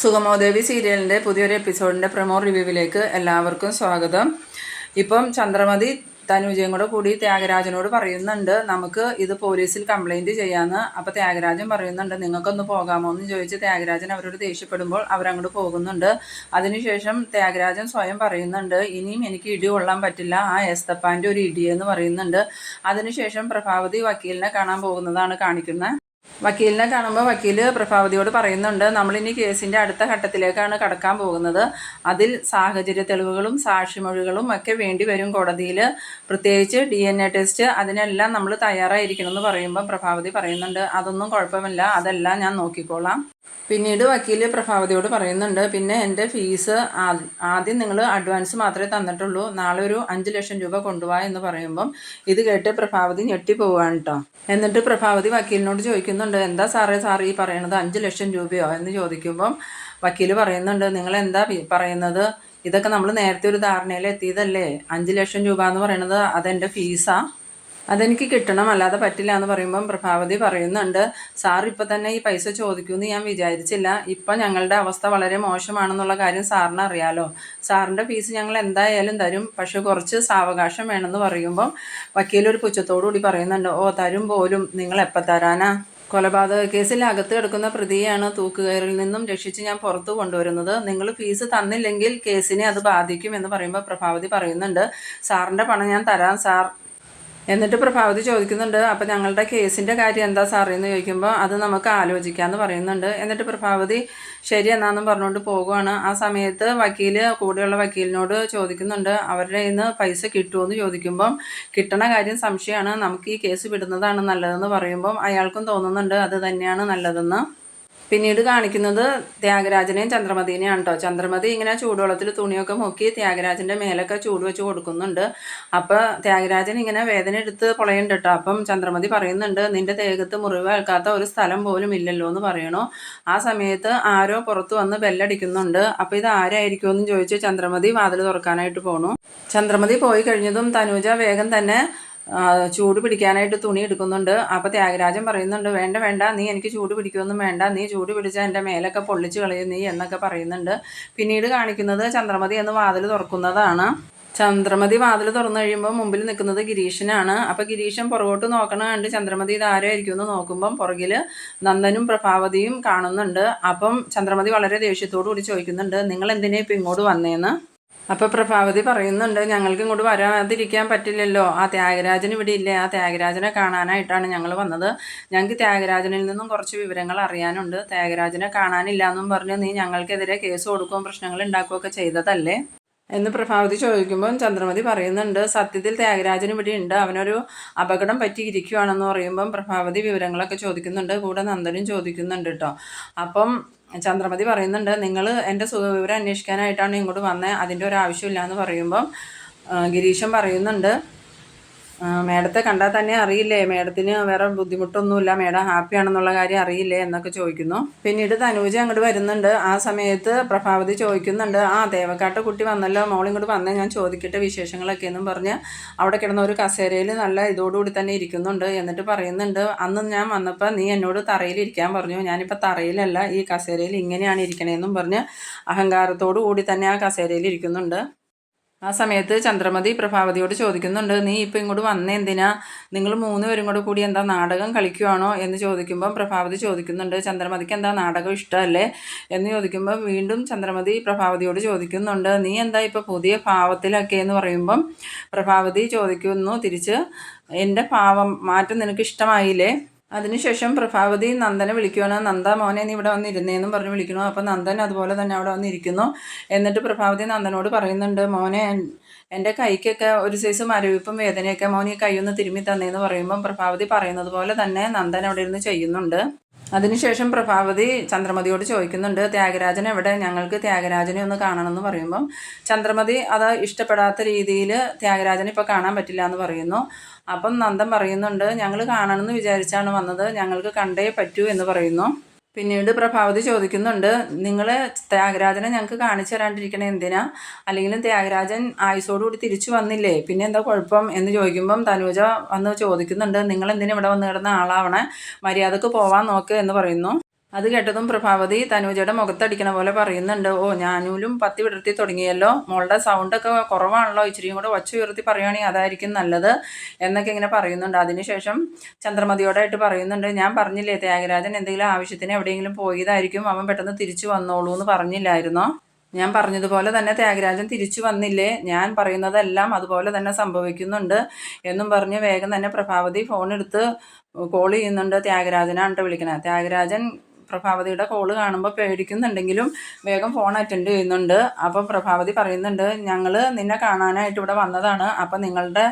സുഗമോദേവി സീരിയലിന്റെ പുതിയൊരു എപ്പിസോഡിന്റെ പ്രമോ റിവ്യൂവിലേക്ക് എല്ലാവർക്കും സ്വാഗതം. ഇപ്പം ചന്ദ്രമതി തനുജയും കൂടെ കൂടി ത്യാഗരാജനോട് പറയുന്നുണ്ട് നമുക്ക് ഇത് പോലീസിൽ കംപ്ലൈന്റ് ചെയ്യാമെന്ന് അപ്പോൾ ത്യാഗരാജൻ പറയുന്നുണ്ട് നിങ്ങൾക്കൊന്ന് പോകാമോ? എന്ന് ചോദിച്ച് ത്യാഗരാജൻ അവരോട് ദേഷ്യപ്പെടുമ്പോൾ അവരങ്ങോട്ട് പോകുന്നുണ്ട്. അതിനുശേഷം ത്യാഗരാജൻ സ്വയം പറയുന്നുണ്ട് ഇനിയും എനിക്ക് ഇടി കൊള്ളാൻ പറ്റില്ല ആ എസ്തപ്പാന്റെ ഒരു ഇടിയെന്ന് പറയുന്നുണ്ട്. അതിനുശേഷം പ്രഭാവതി വക്കീലിനെ കാണാൻ പോകുന്നതാണ് കാണിക്കുന്നത്. വക്കീലിനെ കാണുമ്പോൾ വക്കീൽ പ്രഭാവതിയോട് പറയുന്നുണ്ട് നമ്മളിനി കേസിന്റെ അടുത്ത ഘട്ടത്തിലേക്കാണ് കടക്കാൻ പോകുന്നത്. അതിൽ സാഹചര്യ തെളിവുകളും സാക്ഷിമൊഴികളും ഒക്കെ വേണ്ടി വരും കോടതിയിൽ. പ്രത്യേകിച്ച് ഡി എൻ എ ടെസ്റ്റ് അതിനെല്ലാം നമ്മൾ തയ്യാറായിരിക്കണം എന്ന് പറയുമ്പോൾ പ്രഭാവതി പറയുന്നുണ്ട് അതൊന്നും കുഴപ്പമില്ല അതെല്ലാം ഞാൻ നോക്കിക്കോളാം. പിന്നീട് വക്കീൽ പ്രഭാവതിയോട് പറയുന്നുണ്ട് പിന്നെ എന്റെ ഫീസ് ആദ്യം നിങ്ങൾ അഡ്വാൻസ് മാത്രമേ തന്നിട്ടുള്ളൂ നാളെ ഒരു അഞ്ച് ലക്ഷം രൂപ കൊണ്ടുപോവാ എന്ന് പറയുമ്പം ഇത് കേട്ട് പ്രഭാവതി ഞെട്ടിപ്പോവാണ് കേട്ടോ എന്നിട്ട് പ്രഭാവതി വക്കീലിനോട് ചോദിക്കുന്നുണ്ട് എന്താ സാറേ സാർ ഈ പറയണത് അഞ്ച് ലക്ഷം രൂപയോ? എന്ന് ചോദിക്കുമ്പം വക്കീൽ പറയുന്നുണ്ട് നിങ്ങൾ എന്താ പറയുന്നത്? ഇതൊക്കെ നമ്മൾ നേരത്തെ ഒരു ധാരണയിൽ എത്തിയതല്ലേ അഞ്ച് ലക്ഷം രൂപ എന്ന് പറയുന്നത് അതെന്റെ ഫീസാണ് അതെനിക്ക് കിട്ടണം അല്ലാതെ പറ്റില്ല എന്ന് പറയുമ്പം പ്രഭാവതി പറയുന്നുണ്ട് സാർ ഇപ്പം തന്നെ ഈ പൈസ ചോദിക്കുമെന്ന് ഞാൻ വിചാരിച്ചില്ല. ഇപ്പം ഞങ്ങളുടെ അവസ്ഥ വളരെ മോശമാണെന്നുള്ള കാര്യം സാറിന് അറിയാലോ. സാറിന്റെ ഫീസ് ഞങ്ങൾ എന്തായാലും തരും. പക്ഷെ കുറച്ച് സാവകാശം വേണമെന്ന് പറയുമ്പം വക്കീലൊരു പുച്ഛത്തോടുകൂടി പറയുന്നുണ്ട് ഓ തരും പോലും. നിങ്ങൾ എപ്പോൾ തരാനാ? കൊലപാതക കേസിൽ അകത്ത് കിടക്കുന്ന പ്രതിയെയാണ് തൂക്കുകയറിൽ നിന്നും രക്ഷിച്ച് ഞാൻ പുറത്തു കൊണ്ടുവരുന്നത്. നിങ്ങൾ ഫീസ് തന്നില്ലെങ്കിൽ കേസിനെ അത് ബാധിക്കും എന്ന് പറയുമ്പോൾ പ്രഭാവതി പറയുന്നുണ്ട് സാറിന്റെ പണം ഞാൻ തരാം സാർ. എന്നിട്ട് പ്രഭാവതി ചോദിക്കുന്നുണ്ട് അപ്പം ഞങ്ങളുടെ കേസിന്റെ കാര്യം എന്താ സാറേ? എന്ന് ചോദിക്കുമ്പോൾ അത് നമുക്ക് ആലോചിക്കാമെന്ന് പറയുന്നുണ്ട്. എന്നിട്ട് പ്രഭാവതി ശരി എന്നാന്നും പറഞ്ഞുകൊണ്ട് പോകുവാണ് ആ സമയത്ത് വക്കീൽ കൂടെയുള്ള വക്കീലിനോട് ചോദിക്കുന്നുണ്ട് അവരുടെ ഇന്ന് പൈസ കിട്ടുമോ ചോദിക്കുമ്പം കിട്ടണ കാര്യം സംശയമാണ്. നമുക്ക് ഈ കേസ് വിടുന്നതാണ് നല്ലതെന്ന് പറയുമ്പം അയാൾക്കും തോന്നുന്നുണ്ട് അത് തന്നെയാണ് നല്ലതെന്ന്. പിന്നീട് കാണിക്കുന്നത് ത്യാഗരാജനെയും ചന്ദ്രമതിനെയാണ് കേട്ടോ ചന്ദ്രമതി ഇങ്ങനെ ചൂടുവെള്ളത്തിൽ തുണിയൊക്കെ മുക്കി ത്യാഗരാജന്റെ മേലൊക്കെ ചൂട് വെച്ച് കൊടുക്കുന്നുണ്ട്. അപ്പോൾ ത്യാഗരാജൻ ഇങ്ങനെ വേദന എടുത്ത് പൊളയുണ്ട് കേട്ടോ അപ്പം ചന്ദ്രമതി പറയുന്നുണ്ട് നിന്റെ ദേഹത്ത് മുറിവ് ഏൽക്കാത്ത ഒരു സ്ഥലം പോലും ഇല്ലല്ലോ എന്ന് പറയണു. ആ സമയത്ത് ആരോ പുറത്ത് വന്ന് ബെല്ലടിക്കുന്നുണ്ട്. അപ്പോൾ ഇത് ആരായിരിക്കുമെന്ന് ചോദിച്ച് ചന്ദ്രമതി വാതിൽ തുറക്കാനായിട്ട് പോണു. ചന്ദ്രമതി പോയി കഴിഞ്ഞതും തനൂജ വേഗം തന്നെ ചൂട് പിടിക്കാനായിട്ട് തുണി എടുക്കുന്നുണ്ട്. അപ്പോൾ ത്യാഗരാജൻ പറയുന്നുണ്ട് വേണ്ട വേണ്ട നീ എനിക്ക് ചൂട് പിടിക്കുമൊന്നും വേണ്ട. നീ ചൂട് പിടിച്ചാൽ എന്റെ മേലൊക്കെ പൊള്ളിച്ച് കളയും നീ എന്നൊക്കെ പറയുന്നുണ്ട്. പിന്നീട് കാണിക്കുന്നത് ചന്ദ്രമതി എന്ന് വാതിൽ തുറക്കുന്നതാണ്. ചന്ദ്രമതി വാതിൽ തുറന്നു കഴിയുമ്പോൾ മുമ്പിൽ നിൽക്കുന്നത് ഗിരീഷനാണ് അപ്പോൾ ഗിരീഷൻ പുറകോട്ട് നോക്കണ കണ്ട് ചന്ദ്രമതി ഇത് ആരായിരിക്കും എന്ന് നോക്കുമ്പം പുറകിൽ നന്ദനും പ്രഭാവതിയും കാണുന്നുണ്ട്. അപ്പം ചന്ദ്രമതി വളരെ ദേഷ്യത്തോടു കൂടി ചോദിക്കുന്നുണ്ട് നിങ്ങൾ എന്തിനാ ഇപ്പം ഇങ്ങോട്ട് വന്നേന്ന്? അപ്പോൾ പ്രഭാവതി പറയുന്നുണ്ട് ഞങ്ങൾക്ക് ഇങ്ങോട്ട് വരാതിരിക്കാൻ പറ്റില്ലല്ലോ. ആ ത്യാഗരാജൻ ഇവിടെ ഇല്ലേ? ആ ത്യാഗരാജനെ കാണാനായിട്ടാണ് ഞങ്ങൾ വന്നത്. ഞങ്ങൾക്ക് ത്യാഗരാജനിൽ നിന്നും കുറച്ച് വിവരങ്ങൾ അറിയാനുണ്ട്. ത്യാഗരാജനെ കാണാനില്ല എന്നും പറഞ്ഞ് നീ ഞങ്ങൾക്കെതിരെ കേസ് കൊടുക്കുകയും പ്രശ്നങ്ങൾ ഉണ്ടാക്കുകയൊക്കെ ചെയ്തതല്ലേ? എന്ന് പ്രഭാവതി ചോദിക്കുമ്പോൾ ചന്ദ്രമതി പറയുന്നുണ്ട് സത്യത്തിൽ ത്യാഗരാജൻ ഇവിടെ ഉണ്ട്. അവനൊരു അപകടം പറ്റിയിരിക്കുകയാണെന്ന് പറയുമ്പം പ്രഭാവതി വിവരങ്ങളൊക്കെ ചോദിക്കുന്നുണ്ട്. കൂടെ നന്ദനും ചോദിക്കുന്നുണ്ട് കേട്ടോ അപ്പം ചന്ദ്രമതി പറയുന്നുണ്ട് നിങ്ങൾ എന്റെ സുഖവിവരം അന്വേഷിക്കാനായിട്ടാണ് ഇങ്ങോട്ട് വന്നത് അതിന്റെ ഒരു ആവശ്യമില്ല എന്ന് പറയുമ്പം ഗിരീഷൻ പറയുന്നുണ്ട് മേഡത്തെ കണ്ടാൽ തന്നെ അറിയില്ലേ? മേഡത്തിന് വേറെ ബുദ്ധിമുട്ടൊന്നുമില്ല. മേഡം ഹാപ്പി ആണെന്നുള്ള കാര്യം അറിയില്ലേ എന്നൊക്കെ ചോദിക്കുന്നു. പിന്നീട് തനൂജ അങ്ങോട്ട് വരുന്നുണ്ട്. ആ സമയത്ത് പ്രഭാവതി ചോദിക്കുന്നുണ്ട് ആ ദേവക്കാട്ട കുട്ടി വന്നല്ലോ. മോളിങ്ങോട്ട് വന്നേ. ഞാൻ ചോദിക്കട്ടെ വിശേഷങ്ങളൊക്കെ എന്നും പറഞ്ഞ് അവിടെ കിടന്ന ഒരു കസേരയിൽ നല്ല ഇതോടുകൂടി തന്നെ ഇരിക്കുന്നുണ്ട് എന്നിട്ട് പറയുന്നുണ്ട് അന്ന് ഞാൻ വന്നപ്പോൾ നീ എന്നോട് തറയിലിരിക്കാൻ പറഞ്ഞു. ഞാനിപ്പോൾ തറയിലല്ല ഈ കസേരയിൽ ഇങ്ങനെയാണ് ഇരിക്കണേന്നും പറഞ്ഞ് അഹങ്കാരത്തോടു കൂടി തന്നെ ആ കസേരയിൽ ഇരിക്കുന്നുണ്ട്. ആ സമയത്ത് ചന്ദ്രമതി പ്രഭാവതിയോട് ചോദിക്കുന്നുണ്ട് നീ ഇപ്പം ഇങ്ങോട്ട് വന്ന എന്തിനാ? നിങ്ങൾ മൂന്ന് പേരും കൂടെ കൂടി എന്താ നാടകം കളിക്കുവാണോ? എന്ന് ചോദിക്കുമ്പം പ്രഭാവതി ചോദിക്കുന്നുണ്ട് ചന്ദ്രമതിക്ക് എന്താ നാടകം ഇഷ്ടമല്ലേ എന്ന് ചോദിക്കുമ്പോൾ വീണ്ടും ചന്ദ്രമതി പ്രഭാവതിയോട് ചോദിക്കുന്നുണ്ട് നീ എന്താ ഇപ്പോൾ പുതിയ ഭാവത്തിലൊക്കെ? എന്ന് പറയുമ്പം പ്രഭാവതി ചോദിക്കുന്നു തിരിച്ച് എന്റെ ഭാവം മാറ്റം നിനക്ക് ഇഷ്ടമായില്ലേ? അതിനുശേഷം പ്രഭാവതി നന്ദനെ വിളിക്കുവാണ്. നന്ദ മോനെ നീ ഇവിടെ വന്നിരുന്നേന്നും പറഞ്ഞ് വിളിക്കണു അപ്പോൾ നന്ദൻ അതുപോലെ തന്നെ അവിടെ വന്നിരിക്കുന്നു. എന്നിട്ട് പ്രഭാവതി നന്ദനോട് പറയുന്നുണ്ട് മോനെ എന്റെ കൈക്കൊക്കെ ഒരു സൈസ് മരവിപ്പും വേദനയൊക്കെ മോനെ ഒന്ന് തിരുമ്മി തന്നേന്ന് പറയുമ്പം പ്രഭാവതി പറയുന്നത് പോലെ തന്നെ നന്ദൻ അവിടെ ഇരുന്ന് ചെയ്യുന്നുണ്ട്. അതിനുശേഷം പ്രഭാവതി ചന്ദ്രമതിയോട് ചോദിക്കുന്നുണ്ട് ത്യാഗരാജൻ എവിടെ? ഞങ്ങൾക്ക് ത്യാഗരാജനെ ഒന്ന് കാണണമെന്ന് പറയുമ്പം ചന്ദ്രമതി അത് ഇഷ്ടപ്പെടാത്ത രീതിയിൽ ത്യാഗരാജനെ ഇപ്പോൾ കാണാൻ പറ്റില്ല എന്ന് പറയുന്നു. അപ്പം നന്ദൻ പറയുന്നുണ്ട് ഞങ്ങൾ കാണണമെന്ന് വിചാരിച്ചാണ് വന്നത് ഞങ്ങൾക്ക് കണ്ടേ പറ്റൂ എന്ന് പറയുന്നു. പിന്നീട് പ്രഭാവതി ചോദിക്കുന്നുണ്ട് നിങ്ങൾ ത്യാഗരാജനെ ഞങ്ങൾക്ക് കാണിച്ചു തരാണ്ടിരിക്കണേ എന്തിനാ? അല്ലെങ്കിൽ ത്യാഗരാജൻ ആയുസോടുകൂടി തിരിച്ചു വന്നില്ലേ? പിന്നെ എന്താ കുഴപ്പം? എന്ന് ചോദിക്കുമ്പം തനൂജ വന്ന് ചോദിക്കുന്നുണ്ട് നിങ്ങൾ എന്തിനാ ഇവിടെ വന്ന് കിടന്ന ആളാവണേ? മര്യാദയ്ക്ക് പോവാൻ നോക്ക് എന്ന് പറയുന്നു. അത് കേട്ടതും പ്രഭാവതി തനൂജയുടെ മുഖത്തടിക്കണ പോലെ പറയുന്നുണ്ട്. ഓ ഞാനൂലും പത്തി വിടർത്തി തുടങ്ങിയല്ലോ. മോളുടെ സൗണ്ടൊക്കെ കുറവാണല്ലോ. ഇച്ചിരിയും കൂടെ ഒച്ച ഉയർത്തി പറയുകയാണെങ്കിൽ അതായിരിക്കും നല്ലത് എന്നൊക്കെ ഇങ്ങനെ പറയുന്നുണ്ട്. അതിനുശേഷം ചന്ദ്രമതിയോടായിട്ട് പറയുന്നുണ്ട് ഞാൻ പറഞ്ഞില്ലേ ത്യാഗരാജൻ എന്തെങ്കിലും ആവശ്യത്തിന് എവിടെയെങ്കിലും പോയതായിരിക്കും. അവൻ പെട്ടെന്ന് തിരിച്ചു വന്നോളൂ എന്ന് പറഞ്ഞില്ലായിരുന്നോ? ഞാൻ പറഞ്ഞതുപോലെ തന്നെ ത്യാഗരാജൻ തിരിച്ചു വന്നില്ലേ? ഞാൻ പറയുന്നതെല്ലാം അതുപോലെ തന്നെ സംഭവിക്കുന്നുണ്ട് എന്നും പറഞ്ഞ് വേഗം തന്നെ പ്രഭാവതി ഫോൺ എടുത്ത് കോൾ ചെയ്യുന്നുണ്ട് ത്യാഗരാജനാണ് കേട്ടോ വിളിക്കണത് ത്യാഗരാജൻ പ്രഭാവതിയുടെ കോൾ കാണുമ്പോൾ പേടിക്കുന്നുണ്ടെങ്കിലും വേഗം ഫോൺ അറ്റൻഡ് ചെയ്യുന്നുണ്ട്. അപ്പം പ്രഭാവതി പറയുന്നുണ്ട് ഞങ്ങൾ നിന്നെ കാണാനായിട്ട് ഇവിടെ വന്നതാണ്. അപ്പം നിങ്ങളുടെ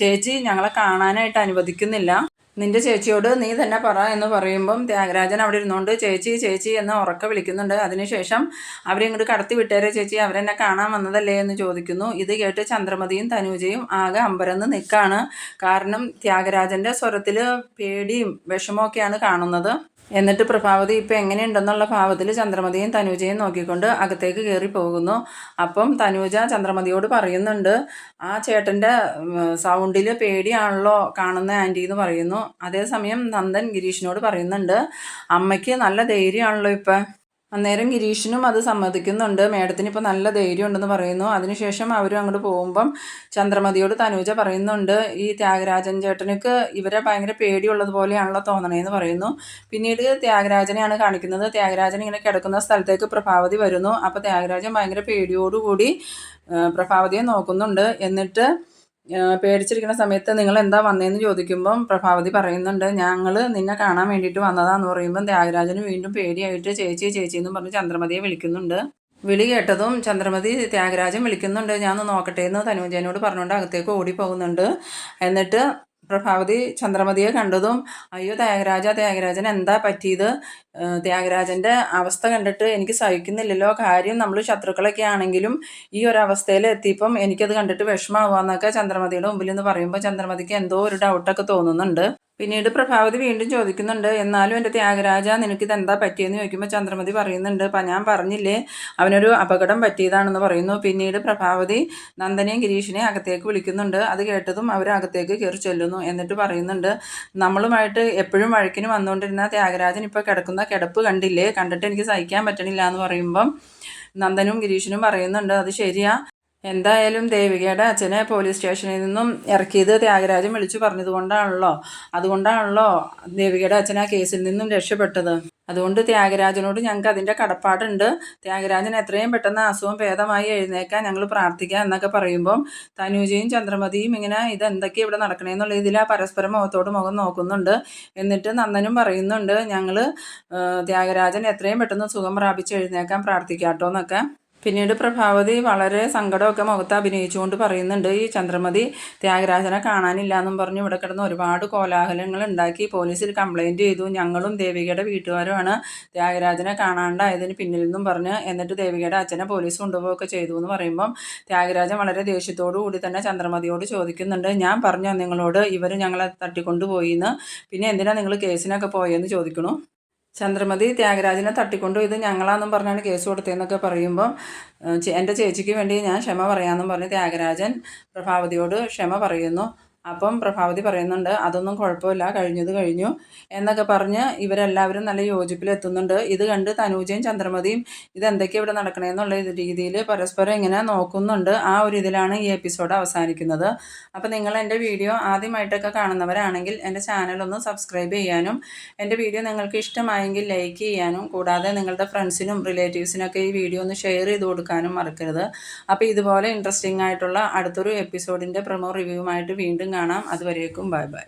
ചേച്ചി ഞങ്ങളെ കാണാനായിട്ട് അനുവദിക്കുന്നില്ല. നിന്റെ ചേച്ചിയോട് നീ തന്നെ പറ എന്ന് പറയുമ്പം ത്യാഗരാജൻ അവിടെ ഇരുന്നുകൊണ്ട് ചേച്ചി ചേച്ചി എന്ന് ഉറക്കെ വിളിക്കുന്നുണ്ട്. അതിനുശേഷം അവരെ ഇങ്ങോട്ട് കടത്തി വിട്ടേരെ ചേച്ചി അവരെന്നെ കാണാൻ വന്നതല്ലേ എന്ന് ചോദിക്കുന്നു. ഇത് കേട്ട് ചന്ദ്രമതിയും തനുജയും ആകെ അമ്പരന്ന് നിൽക്കാണ് കാരണം ത്യാഗരാജന്റെ സ്വരത്തിൽ പേടിയും വിഷമമൊക്കെയാണ് കാണുന്നത്. എന്നിട്ട് പ്രഭാവതി ഇപ്പം എങ്ങനെയുണ്ടെന്നുള്ള ഭാവത്തിൽ ചന്ദ്രമതിയും തനൂജയും നോക്കിക്കൊണ്ട് അകത്തേക്ക് കയറി പോകുന്നു. അപ്പം തനൂജ ചന്ദ്രമതിയോട് പറയുന്നുണ്ട് ആ ചേട്ടന്റെ സൗണ്ടിൽ പേടിയാണല്ലോ കാണുന്ന ആന്റി എന്ന് പറയുന്നു. അതേസമയം നന്ദൻ ഗിരീഷിനോട് പറയുന്നുണ്ട് അമ്മയ്ക്ക് നല്ല ധൈര്യമാണല്ലോ ഇപ്പം. അന്നേരം ഗിരീഷിനും അത് സമ്മതിക്കുന്നുണ്ട്. മേഡത്തിന് ഇപ്പോൾ നല്ല ധൈര്യം ഉണ്ടെന്ന് പറയുന്നു. അതിനുശേഷം അവരും അങ്ങോട്ട് പോകുമ്പം ചന്ദ്രമതിയോട് തനൂജ പറയുന്നുണ്ട് ഈ ത്യാഗരാജൻ ചേട്ടനക്ക് ഇവരെ ഭയങ്കര പേടിയുള്ളത് പോലെയാണല്ലോ തോന്നണേന്ന് പറയുന്നു. പിന്നീട് ത്യാഗരാജനെയാണ് കാണിക്കുന്നത്. ത്യാഗരാജൻ ഇങ്ങനെ കിടക്കുന്ന സ്ഥലത്തേക്ക് പ്രഭാവതി വരുന്നു. അപ്പോൾ ത്യാഗരാജൻ ഭയങ്കര പേടിയോടുകൂടി പ്രഭാവതിയെ നോക്കുന്നുണ്ട്. എന്നിട്ട് പേടിച്ചിരിക്കുന്ന സമയത്ത് നിങ്ങൾ എന്താ വന്നതെന്ന് ചോദിക്കുമ്പം പ്രഭാവതി പറയുന്നുണ്ട് ഞങ്ങൾ നിന്നെ കാണാൻ വേണ്ടിയിട്ട് വന്നതാന്ന് പറയുമ്പം ത്യാഗരാജന് വീണ്ടും പേടിയായിട്ട് ചേച്ചി ചേച്ചി എന്നും പറഞ്ഞ് ചന്ദ്രമതിയെ വിളിക്കുന്നുണ്ട്. വിളി കേട്ടതും ചന്ദ്രമതി ത്യാഗരാജൻ വിളിക്കുന്നുണ്ട് ഞാൻ നോക്കട്ടെ എന്ന് തനുജനോട് പറഞ്ഞുകൊണ്ട് അകത്തേക്ക് ഓടിപ്പോകുന്നുണ്ട്. എന്നിട്ട് പ്രഭാവതി ചന്ദ്രമതിയെ കണ്ടതും അയ്യോ ത്യാഗരാജ ത്യാഗരാജൻ എന്താ പറ്റിയത്? ത്യാഗരാജന്റെ അവസ്ഥ കണ്ടിട്ട് എനിക്ക് സഹിക്കുന്നില്ലല്ലോ. കാര്യം നമ്മൾ ശത്രുക്കളൊക്കെ ആണെങ്കിലും ഈ ഒരു അവസ്ഥയിൽ എത്തിയപ്പം എനിക്കത് കണ്ടിട്ട് വിഷമാവാന്നൊക്കെ ചന്ദ്രമതിയുടെ മുമ്പിൽ നിന്ന് പറയുമ്പോൾ ചന്ദ്രമതിക്ക് എന്തോ ഒരു ഡൗട്ടൊക്കെ തോന്നുന്നുണ്ട്. പിന്നീട് പ്രഭാവതി വീണ്ടും ചോദിക്കുന്നുണ്ട് എന്നാലും എന്റെ ത്യാഗരാജ നിനക്ക് ഇതെന്താ പറ്റിയെന്ന് ചോദിക്കുമ്പോൾ ചന്ദ്രമതി പറയുന്നുണ്ട് ഞാൻ പറഞ്ഞില്ലേ അവനൊരു അപകടം പറ്റിയതാണെന്ന് പറയുന്നു. പിന്നീട് പ്രഭാവതി നന്ദനെയും ഗിരീഷിനെയും അകത്തേക്ക് വിളിക്കുന്നുണ്ട്. അത് കേട്ടതും അവർ അകത്തേക്ക് കയറി ചൊല്ലുന്നു എന്നിട്ട് പറയുന്നുണ്ട് നമ്മളുമായിട്ട് എപ്പോഴും വഴക്കിന് വന്നുകൊണ്ടിരുന്ന ത്യാഗരാജൻ ഇപ്പോൾ കിടക്കുന്ന കിടപ്പ് കണ്ടില്ലേ? കണ്ടിട്ട് എനിക്ക് സഹിക്കാൻ പറ്റണില്ല എന്ന് പറയുമ്പം നന്ദനും ഗിരീഷിനും പറയുന്നുണ്ട് അത് ശരിയാ എന്തായാലും ദേവികയുടെ അച്ഛനെ പോലീസ് സ്റ്റേഷനിൽ നിന്നും ഇറക്കിയത് ത്യാഗരാജൻ വിളിച്ചു പറഞ്ഞതുകൊണ്ടാണല്ലോ. അതുകൊണ്ടാണല്ലോ ദേവികയുടെ അച്ഛൻ ആ കേസിൽ നിന്നും രക്ഷപ്പെട്ടത്. അതുകൊണ്ട് ത്യാഗരാജനോട് ഞങ്ങൾക്ക് അതിന്റെ കടപ്പാടുണ്ട്. ത്യാഗരാജൻ എത്രയും പെട്ടെന്ന് അസുഖം ഭേദമായി എഴുന്നേക്കാൻ ഞങ്ങൾ പ്രാർത്ഥിക്കാം എന്നൊക്കെ പറയുമ്പം തനൂജയും ചന്ദ്രമതിയും ഇങ്ങനെ ഇതെന്തൊക്കെ ഇവിടെ നടക്കണേന്നുള്ള ഇതിൽ ആ പരസ്പരം മുഖത്തോട് മുഖം നോക്കുന്നുണ്ട്. എന്നിട്ട് നന്ദനും പറയുന്നുണ്ട് ഞങ്ങൾ ത്യാഗരാജൻ എത്രയും പെട്ടെന്ന് സുഖം പ്രാപിച്ച് എഴുന്നേക്കാൻ പ്രാർത്ഥിക്കാട്ടോ എന്നൊക്കെ. പിന്നീട് പ്രഭാവതി വളരെ സങ്കടമൊക്കെ മുഖത്ത് അഭിനയിച്ചുകൊണ്ട് പറയുന്നുണ്ട് ഈ ചന്ദ്രമതി ത്യാഗരാജനെ കാണാനില്ല എന്നും പറഞ്ഞ് ഇവിടെ കിടന്ന് ഒരുപാട് കോലാഹലങ്ങൾ ഉണ്ടാക്കി പോലീസിൽ കംപ്ലൈന്റ് ചെയ്തു. ഞങ്ങളും ദേവികയുടെ വീട്ടുകാരുമാണ് ത്യാഗരാജനെ കാണാണ്ടായതിന് പിന്നിൽ നിന്നും പറഞ്ഞ് എന്നിട്ട് ദേവികയുടെ അച്ഛനെ പോലീസ് കൊണ്ടുപോവുകയൊക്കെ ചെയ്തു എന്ന് പറയുമ്പം ത്യാഗരാജൻ വളരെ ദേഷ്യത്തോടു കൂടി തന്നെ ചന്ദ്രമതിയോട് ചോദിക്കുന്നുണ്ട് ഞാൻ പറഞ്ഞു നിങ്ങളോട് ഇവർ ഞങ്ങളെ തട്ടിക്കൊണ്ടുപോയി എന്ന്? പിന്നെ എന്തിനാണ് നിങ്ങൾ കേസിനൊക്കെ പോയെന്ന് ചോദിക്കണു? ചന്ദ്രമതി ത്യാഗരാജനെ തട്ടിക്കൊണ്ടു ഇത് ഞങ്ങളാന്നും പറഞ്ഞാണ് കേസ് കൊടുത്തതെന്നൊക്കെ പറയുമ്പം എന്റെ ചേച്ചിക്ക് വേണ്ടി ഞാൻ ക്ഷമ പറയാമെന്നും പറഞ്ഞ് ത്യാഗരാജൻ പ്രഭാവതിയോട് ക്ഷമ പറയുന്നു. അപ്പം പ്രഭാവതി പറയുന്നുണ്ട് അതൊന്നും കുഴപ്പമില്ല കഴിഞ്ഞത് കഴിഞ്ഞു എന്നൊക്കെ പറഞ്ഞ് ഇവരെല്ലാവരും നല്ല യോജിപ്പിലെത്തുന്നുണ്ട്. ഇത് കണ്ട് തനൂജയും ചന്ദ്രമതിയും ഇതെന്തൊക്കെയാണ് ഇവിടെ നടക്കണേന്നുള്ള രീതിയിൽ പരസ്പരം ഇങ്ങനെ നോക്കുന്നുണ്ട് ആ ഒരു ഇതിലാണ് ഈ എപ്പിസോഡ് അവസാനിക്കുന്നത്. അപ്പോൾ നിങ്ങൾ എന്റെ വീഡിയോ ആദ്യമായിട്ടൊക്കെ കാണുന്നവരാണെങ്കിൽ എന്റെ ചാനലൊന്ന് സബ്സ്ക്രൈബ് ചെയ്യാനും എന്റെ വീഡിയോ നിങ്ങൾക്ക് ഇഷ്ടമായെങ്കിൽ ലൈക്ക് ചെയ്യാനും കൂടാതെ നിങ്ങളുടെ ഫ്രണ്ട്സിനും റിലേറ്റീവ്സിനൊക്കെ ഈ വീഡിയോ ഒന്ന് ഷെയർ ചെയ്ത് കൊടുക്കാനും മറക്കരുത്. അപ്പോൾ ഇതുപോലെ ഇൻട്രസ്റ്റിംഗ് ആയിട്ടുള്ള അടുത്തൊരു എപ്പിസോഡിന്റെ പ്രമോ റിവ്യൂവുമായിട്ട് വീണ്ടും കാണാം. അതുവരേക്കും ബൈ ബൈ.